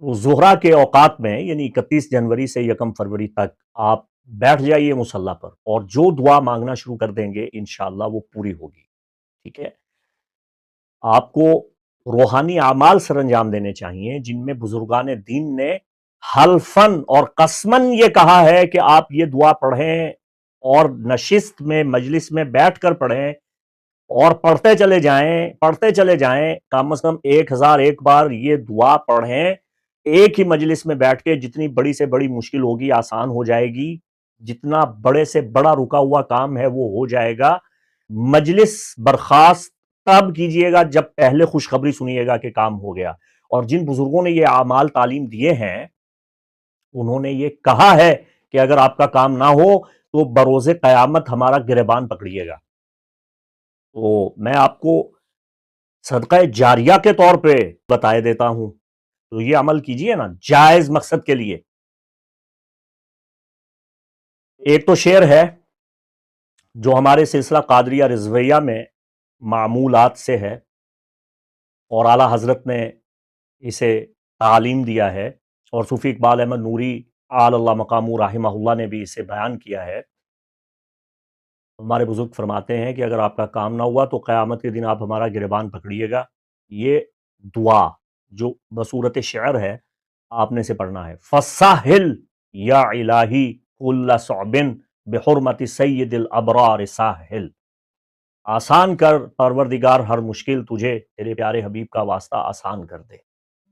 زہرہ کے اوقات میں یعنی اکتیس جنوری سے یکم فروری تک آپ بیٹھ جائیے مسلح پر اور جو دعا مانگنا شروع کر دیں گے، انشاءاللہ وہ پوری ہوگی۔ ٹھیک ہے؟ آپ کو روحانی اعمال سر انجام دینے چاہیے، جن میں بزرگان دین نے حلفن اور قسمن یہ کہا ہے کہ آپ یہ دعا پڑھیں اور نشست میں، مجلس میں بیٹھ کر پڑھیں اور پڑھتے چلے جائیں، پڑھتے چلے جائیں، کم از کم ایک ہزار ایک بار یہ دعا پڑھیں۔ ایک ہی مجلس میں بیٹھ کے جتنی بڑی سے بڑی مشکل ہوگی، آسان ہو جائے گی۔ جتنا بڑے سے بڑا رکا ہوا کام ہے، وہ ہو جائے گا۔ مجلس برخاست تب کیجیے گا جب پہلے خوشخبری سنیے گا کہ کام ہو گیا۔ اور جن بزرگوں نے یہ اعمال تعلیم دیے ہیں، انہوں نے یہ کہا ہے کہ اگر آپ کا کام نہ ہو تو بروز قیامت ہمارا گربان پکڑیے گا۔ تو میں آپ کو صدقہ جاریہ کے طور پہ بتائے دیتا ہوں۔ تو یہ عمل کیجیے نا، جائز مقصد کے لیے۔ ایک تو شعر ہے جو ہمارے سلسلہ قادریہ رضویہ میں معمولات سے ہے اور اعلیٰ حضرت نے اسے تعلیم دیا ہے اور صوفی اقبال احمد نوری آل اللہ مقام رحمہ اللہ نے بھی اسے بیان کیا ہے۔ ہمارے بزرگ فرماتے ہیں کہ اگر آپ کا کام نہ ہوا تو قیامت کے دن آپ ہمارا گربان پکڑیے گا۔ یہ دعا جو بصورت شعر ہے، آپ نے سے پڑھنا ہے۔ فساہل یا الہی کل صعبن بحرمت سید الابرار ساہل آسان کر، پروردگار، ہر مشکل تجھے، تیرے پیارے حبیب کا واسطہ آسان کر دے۔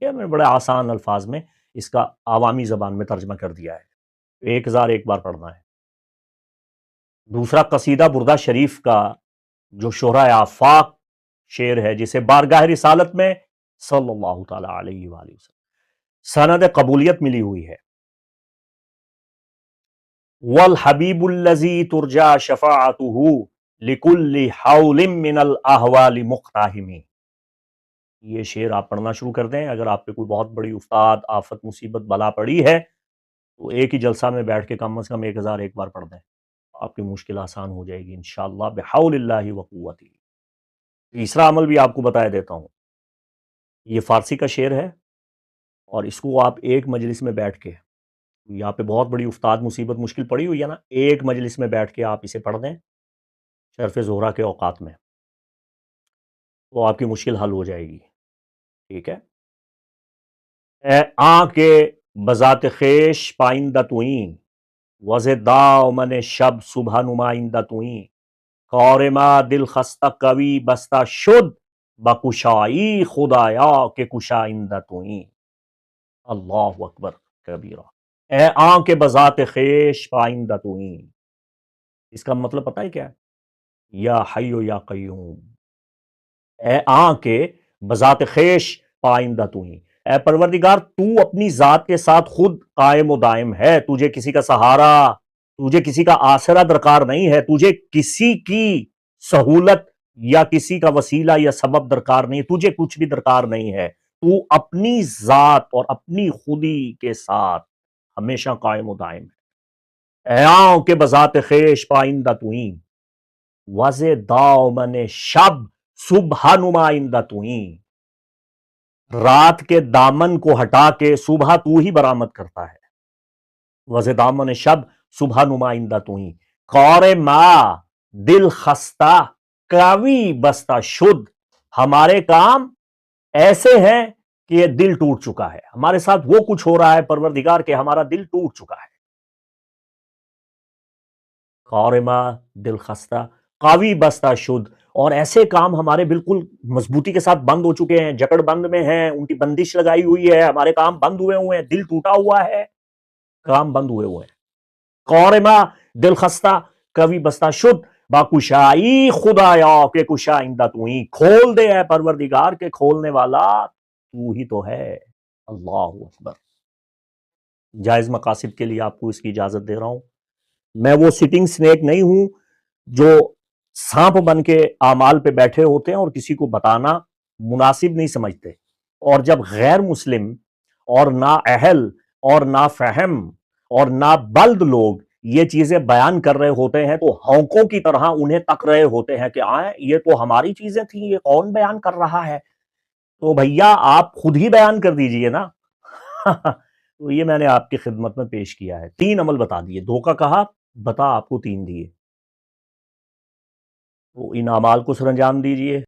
یہ میں بڑے آسان الفاظ میں اس کا عوامی زبان میں ترجمہ کر دیا ہے۔ ایک ہزار ایک بار پڑھنا ہے۔ دوسرا، قصیدہ بردہ شریف کا جو شہرہ آفاق شعر ہے، جسے بارگاہ رسالت میں صلی اللہ تعالی علیہ وآلہ وسلم۔ سند قبولیت ملی ہوئی ہے۔ والحبیب اللذی ترجا شفاعتہ لکل حول من الاحوال مقتاہمی یہ شعر آپ پڑھنا شروع کر دیں۔ اگر آپ پہ کوئی بہت بڑی افتاد، آفت، مصیبت، بلا پڑی ہے، تو ایک ہی جلسہ میں بیٹھ کے کم از کم ایک ہزار ایک بار پڑھ دیں۔ آپ کی مشکل آسان ہو جائے گی انشاءاللہ بحول اللہ وقوتی تیسرا عمل بھی آپ کو بتایا دیتا ہوں۔ یہ فارسی کا شعر ہے اور اس کو آپ ایک مجلس میں بیٹھ کے، یہاں پہ بہت بڑی افتاد، مصیبت، مشکل پڑی ہوئی ہے نا، ایک مجلس میں بیٹھ کے آپ اسے پڑھ دیں شرف زہرہ کے اوقات میں وہ آپ کی مشکل حل ہو جائے گی۔ ٹھیک ہے؟ اے آ کے بذات خیش پائندہ توئیں، وز دا من شب صبح نمائندہ توئیں قورما دل خستہ کوی بستہ شد بکشائی خدایا کے کشائندہ توئیں۔ اللہ اکبر، کبیرہ۔ اے آن کے بذات خیش پائندہ توئیں۔ اس کا مطلب پتہ ہے کیا ہے؟ یا حیو یا قیوم۔ اے آن کے بذات خیش پائندہ توئیں۔ اے پروردگار، تو اپنی ذات کے ساتھ خود قائم و دائم ہے۔ تجھے کسی کا سہارا، تجھے کسی کا آسرا درکار نہیں ہے۔ تجھے کسی کی سہولت یا کسی کا وسیلہ یا سبب درکار نہیں، تجھے کچھ بھی درکار نہیں ہے۔ تو اپنی ذات اور اپنی خودی کے ساتھ ہمیشہ قائم و دائم ہے۔ ایاؤں کے بذات خیش پائندہ توئیں وز داؤمن شب صبح نمائندہ توئیں۔ رات کے دامن کو ہٹا کے صبح تو ہی برآمد کرتا ہے۔ وز دامن شب صبح نمائندہ تو ہی قور ما دل خستہ۔ کاوی بستہ شد ہمارے کام ایسے ہیں کہ یہ دل ٹوٹ چکا ہے۔ ہمارے ساتھ وہ کچھ ہو رہا ہے، پروردگار، کہ ہمارا دل ٹوٹ چکا ہے۔ قور ما دل خستہ، قاوی بستہ شد اور ایسے کام ہمارے بالکل مضبوطی کے ساتھ بند ہو چکے ہیں۔ جکڑ بند میں ہیں، ان کی بندش لگائی ہوئی ہے۔ ہمارے کام بند ہوئے ہوئے ہیں۔ دل ٹوٹا ہوا ہے۔ کام بند ہوئے ہوئے ہیں۔ قورما دل خستہ کبھی بستہ شد با کشائی خدایا کہ کشا تو ہی کھول دے ہے پروردگار کے کھولنے والا تو ہی تو ہے۔ اللہ اکبر۔ جائز مقاصد کے لیے آپ کو اس کی اجازت دے رہا ہوں۔ میں وہ سٹنگ سنیک نہیں ہوں جو سانپ بن کے اعمال پہ بیٹھے ہوتے ہیں اور کسی کو بتانا مناسب نہیں سمجھتے۔ اور جب غیر مسلم اور نا اہل اور نا فہم اور نا بلد لوگ یہ چیزیں بیان کر رہے ہوتے ہیں تو ہونکوں کی طرح انہیں تک رہے ہوتے ہیں کہ آئیں، یہ تو ہماری چیزیں تھیں، یہ کون بیان کر رہا ہے؟ تو بھیا آپ خود ہی بیان کر دیجیے نا۔ تو یہ میں نے آپ کی خدمت میں پیش کیا ہے۔ تین عمل بتا دیے دو کا کہا، بتا آپ کو تین دیے تو ان اعمال کو سر انجام دیجیے۔